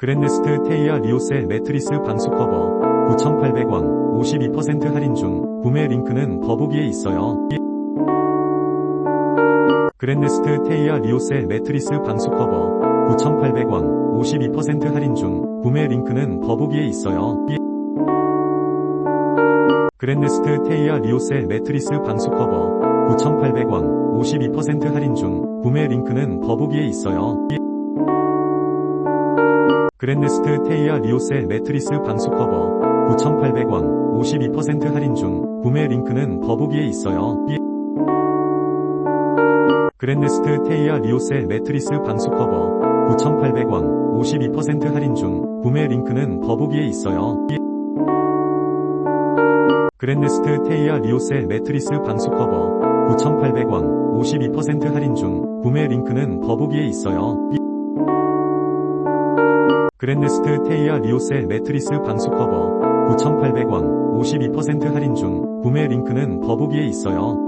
그랜네스트 테이아 리오셀 매트리스 방수 커버 9,800원 52% 할인 중 구매 링크는 더보기에 있어요. 그랜네스트 테이아 리오셀 매트리스 방수 커버 9,800원 52% 할인 중 구매 링크는 더보기에 있어요. 그랜네스트 테이아 리오셀 매트리스 방수 커버 9,800원 52% 할인 중 구매 링크는 더보기에 있어요. 그랜네스트 테이아 리오셀 매트리스 방수 커버 9,800원 52% 할인 중 구매 링크는 더보기에 있어요. 그랜네스트 테이아 리오셀 매트리스 방수 커버 9,800원 52% 할인 중 구매 링크는 더보기에 있어요. 그랜네스트 테이아 리오셀 매트리스 방수 커버 9,800원 52% 할인 중 구매 링크는 더보기에 있어요. 그랜네스트 테이아 리오셀 매트리스 방수 커버 9,800원 52% 할인 중 구매 링크는 더보기에 있어요.